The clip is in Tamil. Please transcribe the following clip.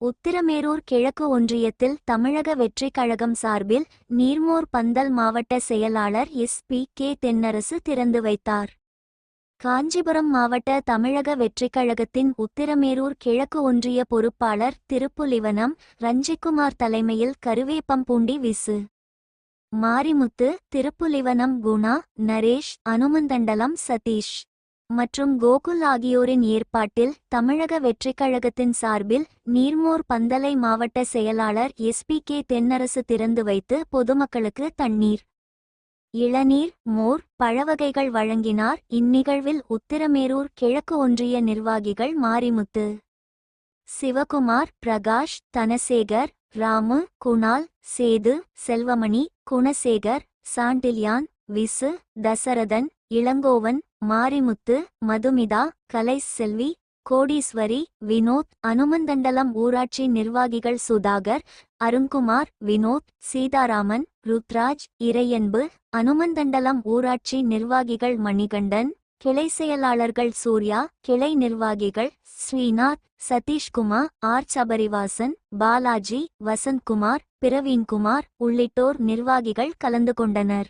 உத்திரமேரூர் கிழக்கு ஒன்றியத்தில் தமிழக வெற்றிக் கழகம் சார்பில் நீர்மோர் பந்தல் மாவட்ட செயலாளர் எஸ். பி. கே. தென்னரசு திறந்து வைத்தார். காஞ்சிபுரம் மாவட்ட தமிழக வெற்றிக் கழகத்தின் உத்திரமேரூர் கிழக்கு ஒன்றிய பொறுப்பாளர் திருப்புலிவனம் ரஞ்சிக்குமார் தலைமையில் கருவேப்பம்பூண்டி விசு. மாரிமுத்து திருப்புலிவனம் குணா நரேஷ் அனுமந்தண்டலம் சதீஷ். மற்றும் கோகுல் ஆகியோரின் ஏற்பாட்டில் தமிழக வெற்றிக் கழகத்தின் சார்பில் நீர்மோர் பந்தலை மாவட்ட செயலாளர் எஸ்பி கே தென்னரசு திறந்து வைத்து பொதுமக்களுக்கு தண்ணீர் இளநீர் மோர் பழவகைகள் வழங்கினார். இந்நிகழ்வில் உத்திரமேரூர் கிழக்கு ஒன்றிய நிர்வாகிகள் மாரிமுத்து சிவகுமார் பிரகாஷ் தனசேகர் ராமு குணால் சேது செல்வமணி குணசேகர் சாண்டில்யான் விசு தசரதன் இளங்கோவன் மாரிமுத்து மதுமிதா கலைசெல்வி கோடீஸ்வரி வினோத் அனுமந்தண்டலம் ஊராட்சி நிர்வாகிகள் சுதாகர் அருண்குமார் வினோத் சீதாராமன் ருத்ராஜ் இறையன்பு அனுமந்தண்டலம் ஊராட்சி நிர்வாகிகள் மணிகண்டன் கிளை செயலாளர்கள் சூர்யா கிளை நிர்வாகிகள் ஸ்ரீநாத் சதீஷ்குமார் ஆர். சபரிவாசன் பாலாஜி வசந்த்குமார் பிரவீன்குமார் உள்ளிட்டோர் நிர்வாகிகள் கலந்து கொண்டனர்.